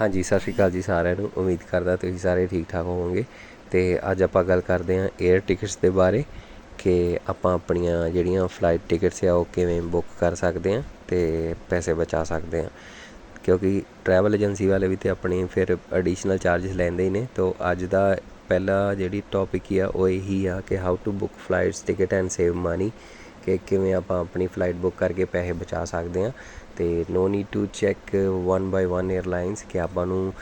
ਹਾਂਜੀ, ਸਤਿ ਸ਼੍ਰੀ ਅਕਾਲ ਜੀ ਸਾਰਿਆਂ ਨੂੰ। ਉਮੀਦ ਕਰਦਾ ਤੁਸੀਂ ਸਾਰੇ ਠੀਕ ਠਾਕ ਹੋਵੋਗੇ। ਤੇ ਅੱਜ ਆਪਾਂ ਗੱਲ ਕਰਦੇ ਹਾਂ 에ਅਰ ਟਿਕਟਸ ਦੇ ਬਾਰੇ ਕਿ ਆਪਾਂ ਆਪਣੀਆਂ ਜਿਹੜੀਆਂ ਫਲਾਈਟ ਟਿਕਟਸ ਆ, ਉਹ ਕਿਵੇਂ ਬੁੱਕ ਕਰ ਸਕਦੇ ਹਾਂ ਤੇ ਪੈਸੇ ਬਚਾ ਸਕਦੇ ਹਾਂ। ਕਿਉਂਕਿ ਟਰੈਵਲ ਏਜੰਸੀ ਵਾਲੇ ਵੀ ਤੇ ਆਪਣੇ ਫਿਰ ਐਡੀਸ਼ਨਲ ਚਾਰजेस ਲੈਂਦੇ ਹੀ ਨੇ। ਤੋਂ ਅੱਜ ਦਾ ਪਹਿਲਾ ਜਿਹੜੀ ਟੌਪਿਕ ਹੀ ਆ, ਉਹ ਇਹੀ ਆ ਕਿ how to book flights ticket and save money ਕਿ ਕਿਵੇਂ ਆਪਾਂ ਆਪਣੀ ਫਲਾਈਟ ਬੁੱਕ ਕਰਕੇ ਪੈਸੇ ਬਚਾ ਸਕਦੇ ਹਾਂ। ਅਤੇ no need to check one by one airlines ਕਿ ਆਪਾਂ ਨੂੰ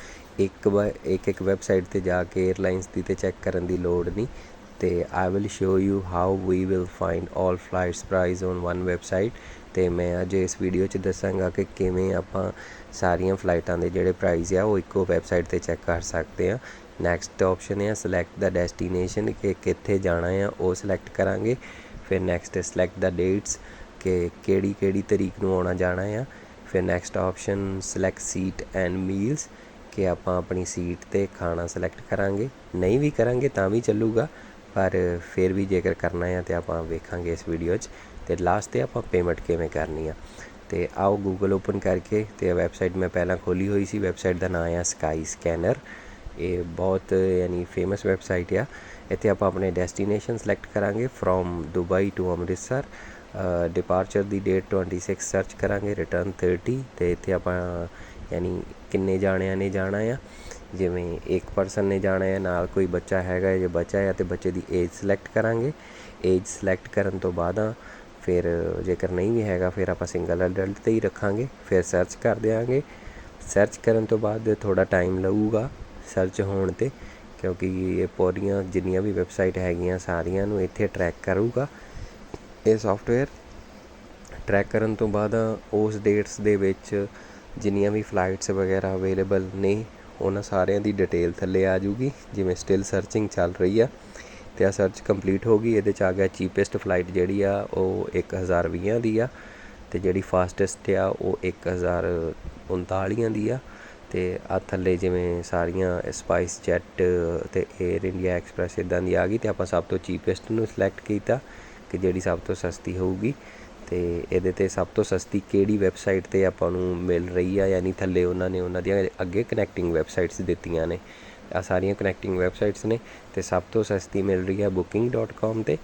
ਇੱਕ ਬਾਏ ਇੱਕ ਇੱਕ ਵੈਬਸਾਈਟ 'ਤੇ ਜਾ ਕੇ ਏਅਰਲਾਈਨਸ ਦੀ ਤਾਂ ਚੈੱਕ ਕਰਨ ਦੀ ਲੋੜ ਨਹੀਂ। ਅਤੇ I will show you how we will find all flights price on one website ਅਤੇ ਮੈਂ ਅੱਜ ਇਸ ਵੀਡੀਓ 'ਚ ਦੱਸਾਂਗਾ ਕਿ ਕਿਵੇਂ ਆਪਾਂ ਸਾਰੀਆਂ ਫਲਾਈਟਾਂ ਦੇ ਜਿਹੜੇ ਪ੍ਰਾਈਜ਼ ਆ ਉਹ ਇੱਕੋ ਵੈਬਸਾਈਟ 'ਤੇ ਚੈੱਕ ਕਰ ਸਕਦੇ ਆ ਨੈਕਸਟ ਆਪਸ਼ਨ ਹੈ ਸਿਲੈਕਟ ਦਾ ਡੈਸਟੀਨੇਸ਼ਨ ਕਿ ਕਿੱਥੇ ਜਾਣਾ ਆ, ਉਹ ਸਿਲੈਕਟ ਕਰਾਂਗੇ। ਫਿਰ ਨੈਕਸਟ ਸਿਲੈਕਟ ਦਾ ਡੇਟਸ ਕਿ ਕਿਹੜੀ ਕਿਹੜੀ ਤਰੀਕ ਨੂੰ ਆਉਣਾ ਜਾਣਾ ਆ। ਫਿਰ next option select seat and meals ਕਿ ਆਪਾਂ ਆਪਣੀ ਸੀਟ ਤੇ ਖਾਣਾ ਸਿਲੈਕਟ ਕਰਾਂਗੇ। ਨਹੀਂ ਵੀ ਕਰਾਂਗੇ ਤਾਂ ਵੀ ਚੱਲੂਗਾ, ਪਰ ਫਿਰ ਵੀ ਜੇਕਰ ਕਰਨਾ ਹੈ ਤੇ ਆਪਾਂ ਵੇਖਾਂਗੇ ਇਸ ਵੀਡੀਓ 'ਚ। ਤੇ ਲਾਸਟ ਤੇ ਆਪਾਂ ਪੇਮੈਂਟ ਕਿਵੇਂ ਕਰਨੀ ਆ। ਤੇ ਆਓ ਗੂਗਲ ਓਪਨ ਕਰਕੇ ਤੇ ਵੈਬਸਾਈਟ ਮੈਂ ਪਹਿਲਾਂ ਖੋਲੀ ਹੋਈ ਸੀ। ਵੈਬਸਾਈਟ ਦਾ ਨਾਮ ਆ ਸਕਾਈ ਸਕੈਨਰ ਇਹ ਬਹੁਤ ਯਾਨੀ ਫੇਮਸ ਵੈਬਸਾਈਟ ਆ। ਇੱਥੇ ਆਪਾਂ ਆਪਣੇ ਡੈਸਟੀਨੇਸ਼ਨ ਸਿਲੈਕਟ ਕਰਾਂਗੇ from Dubai to Amritsar departure the date 26 search ਕਰਾਂਗੇ ਰਿਟਰਨ 30 ਤੇ ਇੱਥੇ ਆਪਾਂ, ਯਾਨੀ ਕਿੰਨੇ ਜਾਣਿਆਂ ਨੇ ਜਾਣਾ ਆ, ਜਿਵੇਂ ਇੱਕ ਪਰਸਨ ਨੇ ਜਾਣਾ ਹੈ ਨਾਲ ਕੋਈ ਬੱਚਾ ਹੈਗਾ ਜੇ ਬੱਚਾ ਹੈ ਤੇ ਬੱਚੇ ਦੀ ਏਜ ਸਿਲੈਕਟ ਕਰਾਂਗੇ। ਏਜ ਸਿਲੈਕਟ ਕਰਨ ਤੋਂ ਬਾਅਦ ਆ, ਫਿਰ ਜੇਕਰ ਨਹੀਂ ਵੀ ਹੈਗਾ, ਫਿਰ ਆਪਾਂ ਸਿੰਗਲ ਅਡਲਟ ਤੇ ਹੀ ਰੱਖਾਂਗੇ, ਫਿਰ ਸਰਚ ਕਰ ਦਿਆਂਗੇ। ਸਰਚ ਕਰਨ ਤੋਂ ਬਾਅਦ ਥੋੜਾ ਟਾਈਮ ਲੱਗੂਗਾ ਸਰਚ ਹੋਣ ਤੇ। ਕਿਉਂਕਿ ਇਹ ਪੌਰੀਆਂ ਜਿੰਨੀਆਂ ਵੀ ਵੈਬਸਾਈਟ ਹੈਗੀਆਂ ਸਾਰੀਆਂ ਨੂੰ ਇੱਥੇ ਟਰੈਕ ਕਰੂਗਾ। ਇਹ ਸੌਫਟਵੇਅਰ ਟਰੈਕ ਕਰਨ ਤੋਂ ਬਾਅਦ ਉਸ ਡੇਟਸ ਦੇ ਵਿੱਚ ਜਿੰਨੀਆਂ ਵੀ ਫਲਾਈਟਸ ਵਗੈਰਾ ਅਵੇਲੇਬਲ ਨੇ, ਉਹਨਾਂ ਸਾਰਿਆਂ ਦੀ ਡਿਟੇਲ ਥੱਲੇ ਆ ਜੂਗੀ ਜਿਵੇਂ ਸਟਿਲ ਸਰਚਿੰਗ ਚੱਲ ਰਹੀ ਆ ਤੇ ਆ ਸਰਚ ਕੰਪਲੀਟ ਹੋ ਗਈ, ਇਹਦੇ ਚ ਆ ਗਿਆ ਚੀਪੈਸਟ ਫਲਾਈਟ ਜਿਹੜੀ ਆ, ਉਹ 1020 ਦੀ ਆ ਤੇ ਜਿਹੜੀ ਫਾਸਟੈਸਟ ਆ, ਉਹ 1039 ਦੀ ਆ। ਅਤੇ ਆਹ ਥੱਲੇ ਜਿਵੇਂ ਸਾਰੀਆਂ ਸਪਾਈਸ ਜੈਟ ਅਤੇ ਏਅਰ ਇੰਡੀਆ ਐਕਸਪ੍ਰੈਸ ਇੱਦਾਂ ਦੀ ਆ ਗਈ ਅਤੇ ਆਪਾਂ ਸਭ ਤੋਂ ਚੀਪੈਸਟ ਨੂੰ ਸਿਲੈਕਟ ਕੀਤਾ ਕਿ ਜਿਹੜੀ ਸਭ ਤੋਂ ਸਸਤੀ ਹੋਊਗੀ। ਅਤੇ ਇਹਦੇ ਤੇ ਸਭ ਤੋਂ ਸਸਤੀ ਕਿਹੜੀ ਵੈੱਬਸਾਈਟ ਤੇ ਆਪਾਂ ਨੂੰ ਮਿਲ ਰਹੀ ਆ? ਯਾਨੀ ਥੱਲੇ ਉਹਨਾਂ ਨੇ ਉਹਨਾਂ ਦੀਆਂ ਅੱਗੇ ਕਨੈਕਟਿੰਗ ਵੈੱਬਸਾਈਟਸ ਦਿੱਤੀਆਂ ਨੇ। ਆਹ ਸਾਰੀਆਂ ਕਨੈਕਟਿੰਗ ਵੈੱਬਸਾਈਟਸ ਨੇ ਅਤੇ ਸਭ ਤੋਂ ਸਸਤੀ ਮਿਲ ਰਹੀ ਆ booking.com ਤੇ।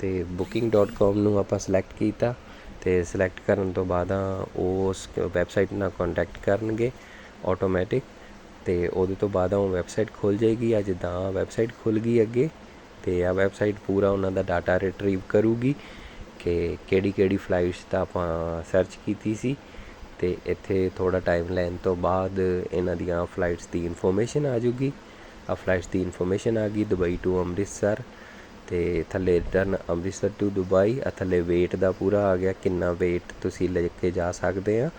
ਤੇ booking.com ਨੂੰ ਆਪਾਂ ਸਿਲੈਕਟ ਕੀਤਾ ਅਤੇ ਸਿਲੈਕਟ ਕਰਨ ਤੋਂ ਬਾਅਦ ਉਸ ਵੈੱਬਸਾਈਟ ਨਾਲ ਕੰਟੈਕਟ ਕਰਨਗੇ। ਆਟੋਮੈਟਿਕ ਅਤੇ ਉਹਦੇ ਤੋਂ ਬਾਅਦ ਉਹ ਵੈਬਸਾਈਟ ਖੁੱਲ ਜਾਏਗੀ ਆ, ਜਿੱਦਾਂ ਵੈਬਸਾਈਟ ਖੁੱਲ੍ਹ ਗਈ ਅੱਗੇ ਅਤੇ ਆਹ ਵੈਬਸਾਈਟ ਪੂਰਾ ਉਹਨਾਂ ਦਾ ਡਾਟਾ ਰਿਟਰੀਵ ਕਰੂਗੀ ਕਿ ਕਿਹੜੀ ਕਿਹੜੀ ਫਲਾਈਟਸ ਦਾ ਆਪਾਂ ਸਰਚ ਕੀਤੀ ਸੀ ਅਤੇ ਇੱਥੇ ਥੋੜ੍ਹਾ ਟਾਈਮ ਲੈਣ ਤੋਂ ਬਾਅਦ ਇਹਨਾਂ ਦੀਆਂ ਫਲਾਈਟਸ ਦੀ ਇਨਫੋਰਮੇਸ਼ਨ ਆ ਜੂਗੀ ਆ ਫਲਾਈਟਸ ਦੀ ਇਨਫੋਰਮੇਸ਼ਨ ਆ ਗਈ ਦੁਬਈ ਟੂ ਅੰਮ੍ਰਿਤਸਰ ਅਤੇ ਥੱਲੇ ਰਿਟਰਨ ਅੰਮ੍ਰਿਤਸਰ ਟੂ ਦੁਬਈ ਆ ਥੱਲੇ ਵੇਟ ਦਾ ਪੂਰਾ ਆ ਗਿਆ, ਕਿੰਨਾ ਵੇਟ ਤੁਸੀਂ ਲੈ ਕੇ ਜਾ ਸਕਦੇ ਆ।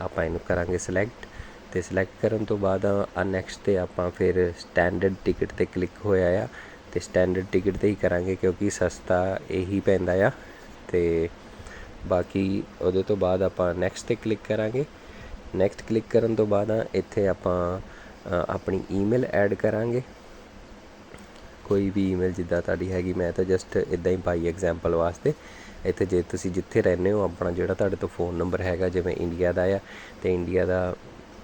ਆਪਾਂ ਇਹਨੂੰ ਕਰਾਂਗੇ ਸਿਲੈਕਟ ਅਤੇ ਸਿਲੈਕਟ ਕਰਨ ਤੋਂ ਬਾਅਦ ਆ ਨੈਕਸਟ ਤੇ ਆਪਾਂ ਫਿਰ ਸਟੈਂਡਰਡ ਟਿਕਟ ਤੇ ਕਲਿੱਕ ਹੋਇਆ ਆ ਅਤੇ ਸਟੈਂਡਰਡ ਟਿਕਟ ਤੇ ਹੀ ਕਰਾਂਗੇ ਕਿਉਂਕਿ ਸਸਤਾ ਇਹੀ ਪੈਂਦਾ ਆ ਅਤੇ ਬਾਕੀ ਉਹਦੇ ਤੋਂ ਬਾਅਦ ਆਪਾਂ ਨੈਕਸਟ ਤੇ ਕਲਿੱਕ ਕਰਾਂਗੇ। ਨੈਕਸਟ ਕਲਿੱਕ ਕਰਨ ਤੋਂ ਬਾਅਦ ਇੱਥੇ ਆਪਾਂ ਆਪਣੀ ਈਮੇਲ ਐਡ ਕਰਾਂਗੇ। ਕੋਈ ਵੀ ਈਮੇਲ ਜਿੱਦਾਂ ਤੁਹਾਡੀ ਹੈਗੀ, ਮੈਂ ਤਾਂ ਜਸਟ ਇਦਾਂ ਹੀ ਬਾਈ ਐਗਜ਼ਾਮਪਲ ਵਾਸਤੇ ਇੱਥੇ ਜੇ ਤੁਸੀਂ ਜਿੱਥੇ ਰਹਿੰਦੇ ਹੋ, ਆਪਣਾ ਜਿਹੜਾ ਤੁਹਾਡੇ ਤੋਂ ਫੋਨ ਨੰਬਰ ਹੈਗਾ, ਜਿਵੇਂ ਇੰਡੀਆ ਦਾ ਆ, ਤੇ ਇੰਡੀਆ ਦਾ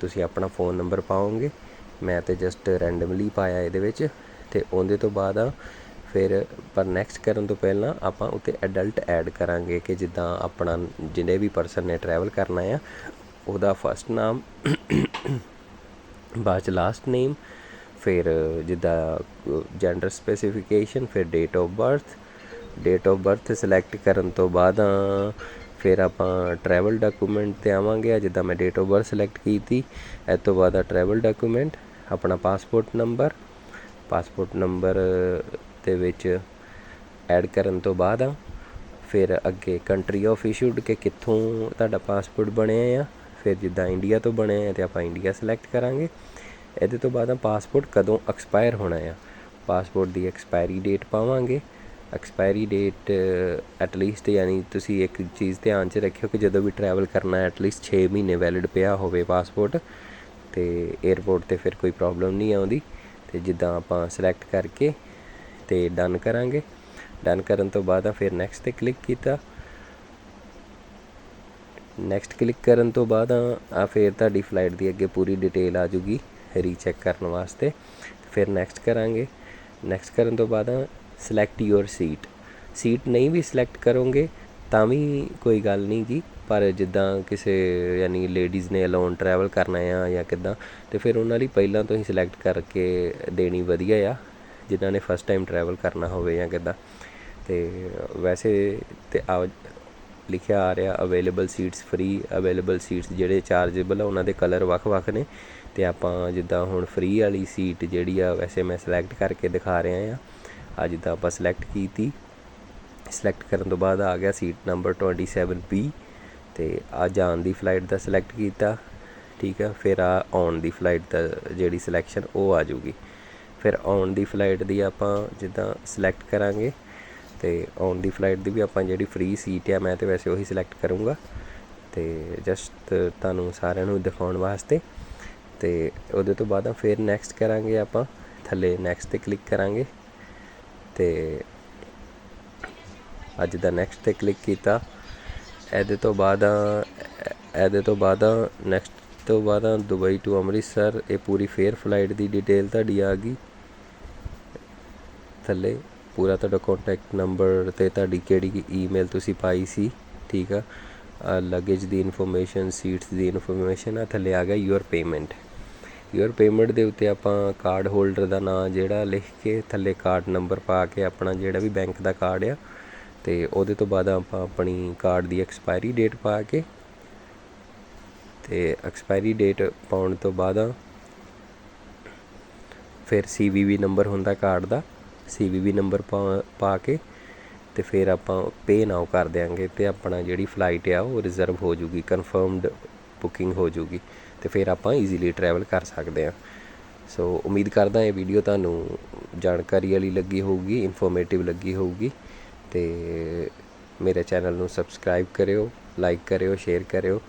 ਤੁਸੀਂ ਆਪਣਾ ਫੋਨ ਨੰਬਰ ਪਾਓਗੇ। ਮੈਂ ਤਾਂ ਜਸਟ ਰੈਂਡਮਲੀ ਪਾਇਆ ਇਹਦੇ ਵਿੱਚ ਅਤੇ ਉਹਦੇ ਤੋਂ ਬਾਅਦ ਫਿਰ ਪਰ ਨੈਕਸਟ ਕਰਨ ਤੋਂ ਪਹਿਲਾਂ ਆਪਾਂ ਉੱਤੇ ਐਡਲਟ ਐਡ ਕਰਾਂਗੇ ਕਿ ਜਿੱਦਾਂ ਆਪਣਾ ਜਿਹਨੇ ਵੀ ਪਰਸਨ ਨੇ ਟਰੈਵਲ ਕਰਨਾ ਆ, ਉਹਦਾ ਫਸਟ ਨਾਮ, ਬਾਅਦ 'ਚ ਲਾਸਟ ਨੇਮ ਫਿਰ ਜਿੱਦਾਂ ਜੈਂਡਰ ਸਪੈਸੀਫਿਕੇਸ਼ਨ ਫਿਰ date of birth date of birth select ਕਰਨ ਤੋਂ ਬਾਅਦ ਫਿਰ ਆਪਾਂ ਟਰੈਵਲ ਡਾਕੂਮੈਂਟ ਤੇ ਆਵਾਂਗੇ। ਜਿੱਦਾਂ ਮੈਂ ਡੇਟ ਆਫ ਬਰਥ ਸਲੈਕਟ ਕੀਤੀ। ਇਹ ਤੋਂ ਬਾਅਦ ਆ ਟਰੈਵਲ ਡਾਕੂਮੈਂਟ ਆਪਣਾ ਪਾਸਪੋਰਟ ਨੰਬਰ ਪਾਸਪੋਰਟ ਨੰਬਰ ਦੇ ਵਿੱਚ ਐਡ ਕਰਨ ਤੋਂ ਬਾਅਦ ਆ, ਫਿਰ ਅੱਗੇ ਕੰਟਰੀ ਆਫ ਇਸ਼ੂਡ ਕਿ ਕਿੱਥੋਂ ਤੁਹਾਡਾ ਪਾਸਪੋਰਟ ਬਣਿਆ ਆ, ਫਿਰ ਜਿੱਦਾਂ ਇੰਡੀਆ ਤੋਂ ਬਣਿਆ ਆ ਤੇ ਆਪਾਂ ਇੰਡੀਆ ਸਿਲੈਕਟ ਕਰਾਂਗੇ। ਇਹਦੇ ਤੋਂ ਬਾਅਦ ਆ ਪਾਸਪੋਰਟ ਕਦੋਂ ਐਕਸਪਾਇਰ ਹੋਣਾ ਆ? ਪਾਸਪੋਰਟ ਦੀ ਐਕਸਪਾਇਰੀ ਡੇਟ ਪਾਵਾਂਗੇ। ਐਕਸਪਾਇਰੀ ਡੇਟ ਐਟਲੀਸਟ ਯਾਨੀ ਤੁਸੀਂ ਇੱਕ ਚੀਜ਼ ਧਿਆਨ 'ਚ ਰੱਖਿਓ ਕਿ ਜਦੋਂ ਵੀ ਟਰੈਵਲ ਕਰਨਾ ਐਟਲੀਸਟ ਐਟ 6 ਮਹੀਨੇ ਵੈਲਿਡ ਪਿਆ ਹੋਵੇ ਪਾਸਪੋਰਟ ਤੇ 에ਅਰਪੋਰਟ ਤੇ ਫਿਰ ਕੋਈ ਪ੍ਰੋਬਲਮ ਨਹੀਂ ਆਉਂਦੀ ਤੇ ਜਿੱਦਾਂ ਆਪਾਂ ਸਿਲੈਕਟ ਕਰਕੇ ਤੇ ਡਨ ਕਰਾਂਗੇ। ਡਨ ਕਰਨ ਤੋਂ ਬਾਅਦ ਆ ਫਿਰ ਨੈਕਸਟ ਤੇ ਕਲਿੱਕ ਕੀਤਾ। ਨੈਕਸਟ ਕਲਿੱਕ ਕਰਨ ਤੋਂ ਬਾਅਦ ਆ ਆ ਫਿਰ ਤੁਹਾਡੀ ਫਲਾਈਟ ਦੀ ਅੱਗੇ ਪੂਰੀ ਡਿਟੇਲ ਆ ਜੂਗੀ ਰੀਚੈਕ ਕਰਨ ਵਾਸਤੇ। ਫਿਰ ਨੈਕਸਟ ਕਰਾਂਗੇ। ਨੈਕਸਟ ਕਰਨ ਤੋਂ ਬਾਅਦ ਸਿਲੈਕਟ ਯੂਅਰ ਸੀਟ ਸੀਟ ਨਹੀਂ ਵੀ ਸਿਲੈਕਟ ਕਰੋਗੇ, ਤਾਂ ਵੀ ਕੋਈ ਗੱਲ ਨਹੀਂ ਜੀ। ਪਰ ਜਿੱਦਾਂ ਕਿਸੇ, ਯਾਨੀ ਲੇਡੀਜ਼ ਨੇ ਅਲੋਨ ਟਰੈਵਲ ਕਰਨਾ ਆ ਜਾਂ ਕਿੱਦਾਂ, ਤੇ ਫਿਰ ਉਹਨਾਂ ਲਈ ਪਹਿਲਾਂ ਤੋਂ ਹੀ ਸਿਲੈਕਟ ਕਰਕੇ ਦੇਣੀ ਵਧੀਆ ਆ, ਜਿਨ੍ਹਾਂ ਨੇ ਫਸਟ ਟਾਈਮ ਟਰੈਵਲ ਕਰਨਾ ਹੋਵੇ ਜਾਂ ਕਿੱਦਾਂ। ਤੇ ਵੈਸੇ ਤੇ ਆ, ਲਿਖਿਆ ਆ ਰਿਹਾ available seats free available seats ਜਿਹੜੇ ਚਾਰਜੇਬਲ ਆ, ਉਹਨਾਂ ਦੇ ਕਲਰ ਵੱਖ-ਵੱਖ ਨੇ। ਤੇ ਆਪਾਂ ਜਿੱਦਾਂ ਹੁਣ ਫ੍ਰੀ ਵਾਲੀ ਸੀਟ ਜਿਹੜੀ ਆ, ਵੈਸੇ ਮੈਂ ਸਿਲੈਕਟ ਕਰਕੇ ਦਿਖਾ ਰਿਹਾ ਆ। ਆ ਜਿੱਦਾਂ ਆਪਾਂ ਸਿਲੈਕਟ ਕੀਤੀ। ਸਿਲੈਕਟ ਕਰਨ ਤੋਂ ਬਾਅਦ ਆ ਗਿਆ ਸੀਟ ਨੰਬਰ 27B ਤੇ ਆ ਜਾਣ ਦੀ ਫਲਾਈਟ ਦਾ ਸਿਲੈਕਟ ਕੀਤਾ। ਠੀਕ ਆ, ਫਿਰ ਆ ਆਉਣ ਦੀ ਫਲਾਈਟ ਦਾ ਜਿਹੜੀ ਸਿਲੈਕਸ਼ਨ ਉਹ ਆ ਜਾਊਗੀ। ਫਿਰ ਆਉਣ ਦੀ ਫਲਾਈਟ ਦੀ ਆਪਾਂ ਜਿੱਦਾਂ ਸਿਲੈਕਟ ਕਰਾਂਗੇ ਤੇ ਆਉਣ ਦੀ ਫਲਾਈਟ ਦੀ ਵੀ ਆਪਾਂ ਜਿਹੜੀ ਫ੍ਰੀ ਸੀਟ ਆ, ਮੈਂ ਤੇ ਵੈਸੇ ਉਹੀ ਸਿਲੈਕਟ ਕਰੂੰਗਾ। ਤੇ ਜਸਟ ਤੁਹਾਨੂੰ ਸਾਰਿਆਂ ਨੂੰ ਦਿਖਾਉਣ ਵਾਸਤੇ। ਤੇ ਉਹਦੇ ਤੋਂ ਬਾਅਦ ਫਿਰ ਨੈਕਸਟ ਕਰਾਂਗੇ ਆਪਾਂ। ਥੱਲੇ ਨੈਕਸਟ ਤੇ ਕਲਿੱਕ ਕਰਾਂਗੇ। ਤੇ ਅੱਜ ਦਾ ਨੈਕਸਟ ਤੇ ਕਲਿੱਕ ਕੀਤਾ। ਇਹਦੇ ਤੋਂ ਬਾਅਦ ਆ ਇਹਦੇ ਤੋਂ ਬਾਅਦ ਆ ਨੈਕਸਟ ਤੋਂ ਬਾਅਦ ਆ ਦੁਬਈ ਟੂ ਅੰਮ੍ਰਿਤਸਰ, ਇਹ ਪੂਰੀ ਫੇਅਰ ਫਲਾਈਟ ਦੀ ਡਿਟੇਲ ਤੁਹਾਡੀ ਆ ਗਈ। ਥੱਲੇ ਪੂਰਾ ਤੁਹਾਡਾ ਕੰਟੈਕਟ ਨੰਬਰ ਤੇ ਤੁਹਾਡੀ ਕਿਹੜੀ ਈਮੇਲ ਤੁਸੀਂ ਪਾਈ ਸੀ, ਠੀਕ ਆ? ਲਗੇਜ ਦੀ ਇਨਫੋਰਮੇਸ਼ਨ ਸੀਟਸ ਦੀ ਇਨਫੋਰਮੇਸ਼ਨ ਆ, ਥੱਲੇ ਆ ਗਿਆ ਯੂਅਰ ਪੇਮੈਂਟ ਯੂਅਰ ਪੇਮੈਂਟ ਦੇ ਉੱਤੇ ਆਪਾਂ ਕਾਰਡ ਹੋਲਡਰ ਦਾ ਨਾਂ ਜਿਹੜਾ ਲਿਖ ਕੇ ਥੱਲੇ ਕਾਰਡ ਨੰਬਰ ਪਾ ਕੇ ਆਪਣਾ ਜਿਹੜਾ ਵੀ ਬੈਂਕ ਦਾ ਕਾਰਡ ਆ ਅਤੇ ਉਹਦੇ ਤੋਂ ਬਾਅਦ ਆਪਾਂ ਆਪਣੀ ਕਾਰਡ ਦੀ ਐਕਸਪਾਇਰੀ ਡੇਟ ਪਾ ਕੇ ਤੇ ਐਕਸਪਾਇਰੀ ਡੇਟ ਪਾਉਣ ਤੋਂ ਬਾਅਦ ਫਿਰ CVV ਨੰਬਰ ਹੁੰਦਾ ਕਾਰਡ ਦਾ CVV ਨੰਬਰ ਪਾ ਕੇ ਤੇ ਫਿਰ ਆਪਾਂ ਪੇ ਨਾਓ ਕਰ ਦਿਆਂਗੇ ਤੇ ਆਪਣਾ ਜਿਹੜੀ ਫਲਾਈਟ ਆ ਉਹ ਰਿਜ਼ਰਵ ਹੋ ਜੂਗੀ ਕਨਫਰਮਡ ਬੁਕਿੰਗ ਹੋ ਜੂਗੀ। ਅਤੇ ਫਿਰ ਆਪਾਂ ਈਜ਼ੀਲੀ ਟਰੈਵਲ ਕਰ ਸਕਦੇ ਹਾਂ। ਸੋ ਉਮੀਦ ਕਰਦਾ ਇਹ ਵੀਡੀਓ ਤੁਹਾਨੂੰ ਜਾਣਕਾਰੀ ਵਾਲੀ ਲੱਗੀ ਹੋਊਗੀ ਇਨਫੋਰਮੇਟਿਵ ਲੱਗੀ ਹੋਊਗੀ। ਅਤੇ ਮੇਰੇ ਚੈਨਲ ਨੂੰ ਸਬਸਕ੍ਰਾਈਬ ਕਰਿਓ ਲਾਈਕ ਕਰਿਓ ਸ਼ੇਅਰ ਕਰਿਓ।